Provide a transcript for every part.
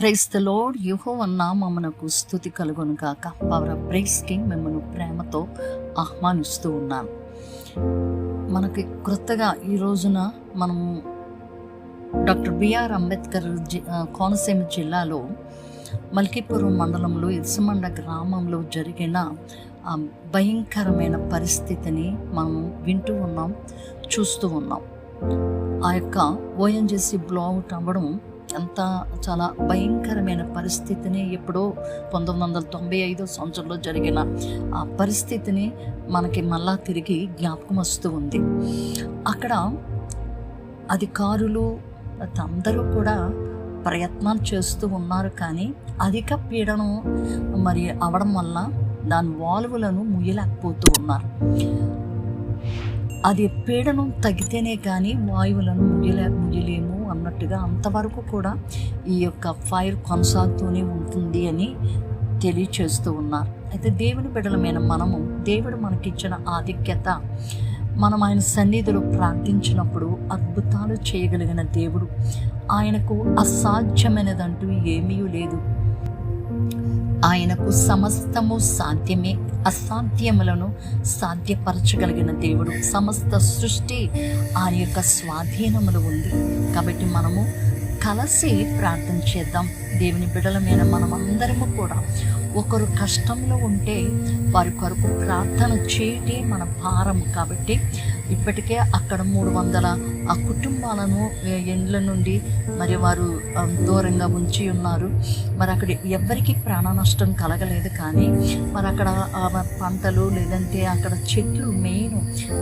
Price the load యుహో నామమునకు స్థుతి కలుగును గాక. పవర్ ఆఫ్ ప్రైస్కి మిమ్మల్ని ప్రేమతో ఆహ్వానిస్తూ ఉన్నాను. మనకి క్రొత్తగా ఈ రోజున మనము doctor B R Ambedkar ji Konaseema జిల్లాలో మల్కీపురం మండలంలో ఇసుమండ గ్రామంలో జరిగిన భయంకరమైన పరిస్థితిని మనం వింటూ ఉన్నాం చూస్తూ ఉన్నాం. ఆ యొక్క ఓఎన్జిసి బ్లావుట్ అవ్వడం ఎంత చాలా భయంకరమైన పరిస్థితిని ఎప్పుడో పంతొమ్మిది వందల తొంభై ఐదో సంవత్సరంలో జరిగిన ఆ పరిస్థితిని మనకి మళ్ళా తిరిగి జ్ఞాపకం వస్తూ ఉంది. అక్కడ అధికారులు అందరూ కూడా ప్రయత్నాలు చేస్తూ ఉన్నారు కానీ అధిక పీడనం మరి అవడం వల్ల దాని వాల్వులను ముయ్యలేకపోతూ ఉన్నారు. అది పీడనం తగ్గితేనే కానీ వాయువులను ముయ్యలే ముయ్యలేము అన్నట్టుగా అంతవరకు కూడా ఈ యొక్క ఫైర్ కొనసాగుతూనే ఉంటుంది అని తెలియచేస్తూ ఉన్నారు. అయితే దేవుని బిడ్డలమైన మనము దేవుడు మనకిచ్చిన ఆధిక్యత మనం ఆయన సన్నిధిలో ప్రార్థించినప్పుడు అద్భుతాలు చేయగలిగిన దేవుడు. ఆయనకు అసాధ్యమైనదంటూ ఏమీ లేదు. ఆయనకు సమస్తము సాధ్యమే అసాధ్యములను సాధ్యపరచగలిగిన దేవుడు. సమస్త సృష్టి ఆయన యొక్క స్వాధీనములు ఉంది. కాబట్టి మనము కలిసి ప్రార్థన చేద్దాం. దేవుని బిడలమైన మీద కూడా ఒకరు కష్టంలో ఉంటే వారి కొరకు ప్రార్థన చేయటే మన భారం కాబట్టి ఇప్పటికే అక్కడ మూడు వందల ఆ కుటుంబాలను ఇండ్ల నుండి మరి వారు దూరంగా ఉంచి ఉన్నారు. మరి అక్కడ ఎవ్వరికి ప్రాణ నష్టం కలగలేదు కానీ మరి అక్కడ పంటలు లేదంటే అక్కడ చెట్లు మెయిన్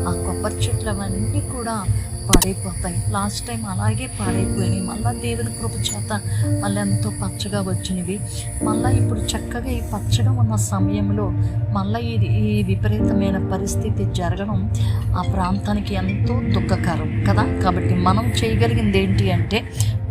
ఆ కొబ్బరి చెట్లు అవన్నీ కూడా పాడైపోతాయి. లాస్ట్ టైం అలాగే పాడైపోయినాయి. మళ్ళీ దేవుని కృప చేత మళ్ళీ ఎంతో పచ్చగా వచ్చినవి. మళ్ళీ ఇప్పుడు చక్కగా ఈ పచ్చగా ఉన్న సమయంలో మళ్ళీ ఇది ఈ విపరీతమైన పరిస్థితి జరగడం ఆ ప్రాంతానికి ఎంతో దుఃఖకరం కదా? కాబట్టి మనం చేయగలిగింది ఏంటి అంటే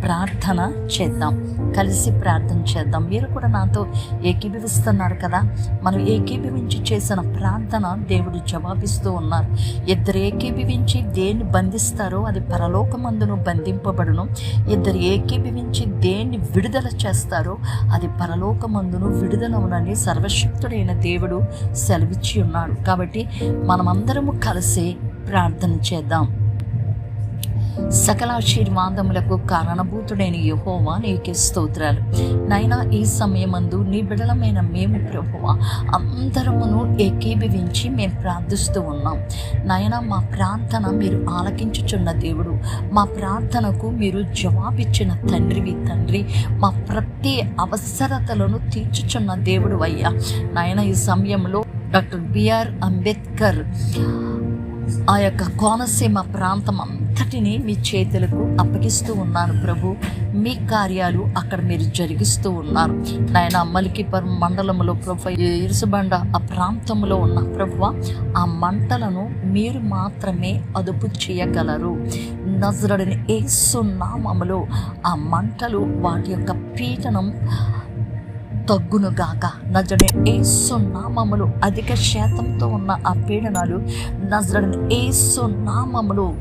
ప్రార్థన చేద్దాం. కలిసి ప్రార్థన చేద్దాం. మీరు కూడా నాతో ఏకీభవిస్తున్నారు కదా? మనం ఏకీభవించి చేసిన ప్రార్థన దేవుడు జవాబిస్తూ ఉన్నారు. ఇద్దరు ఏకీభవించి దేన్ని బంధిస్తారో అది పరలోకమందును బంధింపబడును. ఇద్దరు ఏకీభవించి దేన్ని విడుదల చేస్తారో అది పరలోకమందును విడుదలవునని సర్వశక్తుడైన దేవుడు సెలవిచ్చి ఉన్నాడు. కాబట్టి మనమందరము కలిసి ప్రార్థన చేద్దాం. సకలాశీర్వాదములకు కారణభూతుడైన యహోవా నీకే స్తోత్రాలు. నైనా ఈ సమయమందు నీ బిడలమైన మేము ప్రభువ అందరమును ఏకీభవించి మేము ప్రార్థిస్తూ ఉన్నాం. నైనా మా ప్రార్థన మీరు ఆలకించుచున్న దేవుడు. మా ప్రార్థనకు మీరు జవాబిచ్చిన తండ్రివి తండ్రి. మా ప్రతి అవసరతలను తీర్చుచున్న దేవుడు అయ్యా. నాయన ఈ సమయంలో డాక్టర్ బిఆర్ అంబేద్కర్ ఆ యొక్క కోనసీమ ప్రాంతం అంతటిని మీ చేతులకు అప్పగిస్తూ ఉన్నారు ప్రభు. మీ కార్యాలు అక్కడ మీరు జరిగిస్తూ ఉన్నారు. నాయన మలికిపురం మండలంలో ప్రభు ఇరుసుబండ ఆ ప్రాంతంలో ఉన్న ప్రభు ఆ మంటలను మీరు మాత్రమే అదుపు చేయగలరు. నజరడిని ఏసు నామములో ఆ మంటలు వాటి యొక్క పీఠనం తగ్గునుగాక. నజరని ఏసు నామములు అధిక శాతంతో ఉన్న ఆ పీడనాలు నజరని ఏసు నామములు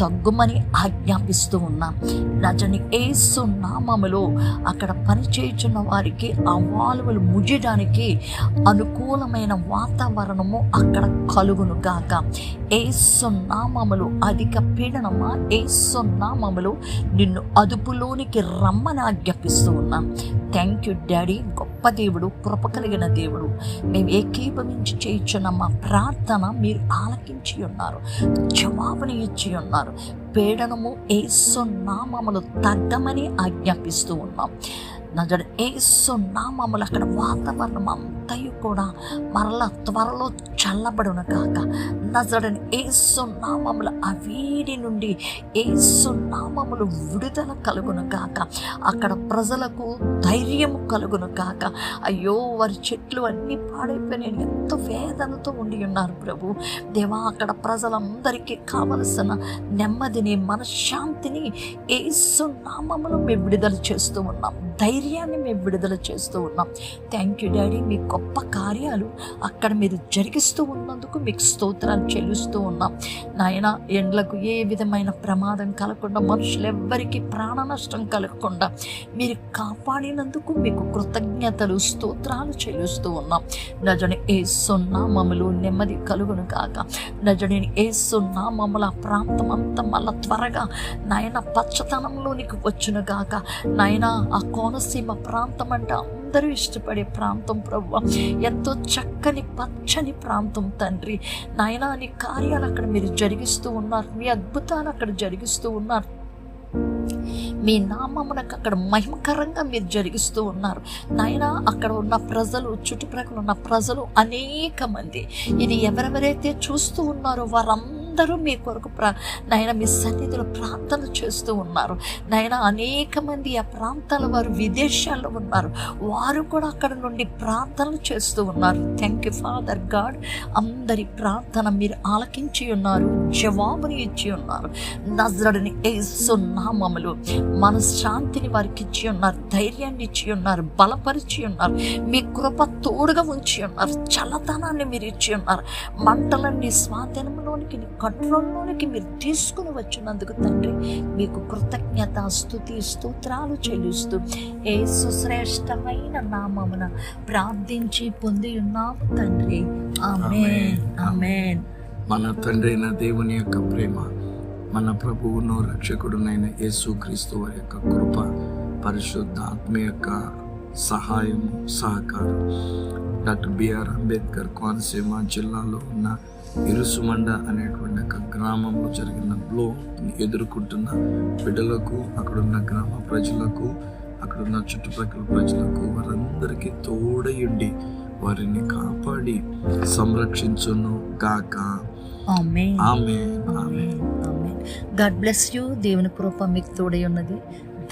తగ్గుమని ఆజ్ఞాపిస్తూ ఉన్నాం. నజని ఏసు నామములో అక్కడ పనిచేయుచున్న వారికి ఆ వాలువలు ముగియడానికి అనుకూలమైన వాతావరణము అక్కడ కలుగును గాక ఏసు నామములు అధిక పీడనమా? ఏసు నామములు నిన్ను అదుపులోనికి రమ్మని ఆజ్ఞాపిస్తూ ఉన్నాం. థ్యాంక్ యూ డాడీ గొప్ప దేవుడు కృప కలిగిన దేవుడు. మేము ఏకీభవించి చేయించున్న మా ప్రార్థన మీరు ఆలకించి ఉన్నారు జవాబుని ఇచ్చి ఉన్నారు. పీడనము ఏసు నామములు తగ్గమని ఆజ్ఞాపిస్తూ ఉన్నాం. నజడ ఏసు నామములు అక్కడ వాతావరణం అంతయు కూడా మరలా త్వరలో చల్లబడును కాక నజడని ఏసునామములు ఆ వేడి నుండి ఏసునామములు విడుదల కలుగును కాక అక్కడ ప్రజలకు ధైర్యము కలుగును కాక అయ్యో వారి చెట్లు అన్నీ పాడైపోయినాయి. ఎంతో వేదనతో ఉండి ఉన్నారు ప్రభు. దేవా అక్కడ ప్రజలందరికీ కావలసిన నెమ్మదిని మనశ్శాంతిని ఏసునామములు మేము విడుదల చేస్తూ ఉన్నాం. ధైర్యాన్ని మేము విడుదల చేస్తూ ఉన్నాం. థ్యాంక్ యూ డాడీ మీ గొప్ప కార్యాలు అక్కడ మీరు జరిగిస్తూ ఉన్నందుకు మీకు స్తోత్రాలు చెల్లిస్తూ ఉన్నాం. నాయన ఎండ్లకు ఏ విధమైన ప్రమాదం కలగకుండా మనుషులు ఎవ్వరికీ ప్రాణ నష్టం కలగకుండా మీరు కాపాడినందుకు మీకు కృతజ్ఞతలు స్తోత్రాలు చెల్లిస్తూ ఉన్నాం. నజని సున్నామములు నెమ్మది కలుగును కాక నజని ఏ ఆ ప్రాంతం అంతా మళ్ళా త్వరగా నాయన పచ్చతనంలోనికి వచ్చును కాక నాయన ఆ కోనసీమ ప్రాంతం అంటే అందరూ ఇష్టపడే ప్రాంతం ప్రభు ఎంతో చక్కని పచ్చని ప్రాంతం తండ్రి. నాయన నీ కార్యాలు అక్కడ మీరు జరిగిస్తూ ఉన్నారు. మీ అద్భుతాలు అక్కడ జరిగిస్తూ ఉన్నారు. మీ నామమునకు అక్కడ మహిమకరంగా మీరు జరిగిస్తూ ఉన్నారు. నాయన అక్కడ ఉన్న ప్రజలు చుట్టుప్రక్కల ఉన్న ప్రజలు అనేక మంది. ఇది ఎవరెవరైతే చూస్తూ ఉన్నారో వారందరూ అందరూ మీ కొరకు ప్ర నాయన మీ సన్నిధిలో ప్రార్థన చేస్తూ ఉన్నారు. నాయన అనేక మంది ఆ ప్రాంతాల వారు విదేశాల్లో ఉన్నారు. వారు కూడా అక్కడ నుండి ప్రార్థనలు చేస్తూ ఉన్నారు. థ్యాంక్ యూ ఫాదర్ గాడ్ అందరి ప్రార్థన మీరు ఆలకించి ఉన్నారు జవాబుని ఇచ్చి ఉన్నారు. నజరడిని ఏసు నామములు మనశ్శాంతిని వారికి ఇచ్చి ఉన్నారు ధైర్యాన్ని ఇచ్చి ఉన్నారు బలపరిచి ఉన్నారు. మీ కృప తోడుగా ఉంచి ఉన్నారు చల్లతనాన్ని మీరు ఇచ్చి ఉన్నారు. మంటలన్నీ స్వాధీనంలోనికి నీ కంట్రోల్లోనికి మీరు తీసుకుని వచ్చినందుకు తండ్రి మీకు కృతజ్ఞత స్థుతి స్తోత్రాలు చెల్లిస్తూ ఏ సుశ్రేష్టమైన నామమున ప్రార్థించి పొంది ఉన్నాము తండ్రి. ఆమెన్. ఆమెన్. మన తండ్రి అయిన దేవుని యొక్క ప్రేమ మన ప్రభువును రక్షకుడునైన యేసు క్రీస్తు వారి యొక్క కృప పరిశుద్ధ ఆత్మ యొక్క సహాయం సహకారం. డాక్టర్ బిఆర్ అంబేద్కర్ కోనసీమ జిల్లాలో ఉన్న ఇరుసుమండ అనేటువంటి ఒక గ్రామంలో జరిగిన బ్లో ఎదుర్కొంటున్న బిడ్డలకు అక్కడున్న గ్రామ ప్రజలకు అక్కడున్న చుట్టుపక్కల ప్రజలకు వారందరికీ తోడయుండి వారిని కాపాడి సంరక్షించును ఆమెన్. God bless you. దేవుని కృప మీకు తోడై ఉన్నది.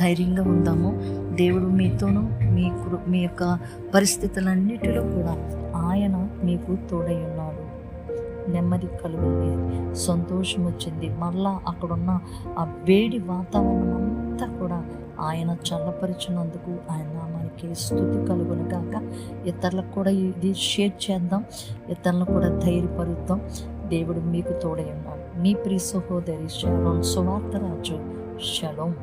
ధైర్యంగా ఉందాము. దేవుడు మీతోనూ మీ మీ యొక్క పరిస్థితులన్నిటిలో కూడా ఆయన మీకు తోడై ఉన్నాడు. నెమ్మది కలుగుంది సంతోషం వచ్చింది. మళ్ళా అక్కడున్న ఆ వేడి వాతావరణం అంతా కూడా ఆయన చల్లపరిచినందుకు ఆయన నామానికి స్థుతి కలుగును కాక ఇతరులకు కూడా ఇది షేర్ చేద్దాం. ఇతరులను కూడా ధైర్యపరుద్దాం. దేవుడు మీకు తోడై ఉన్నాడు. మీ ప్రియ సహోదరి శలో సువార్త రాజు. షలోం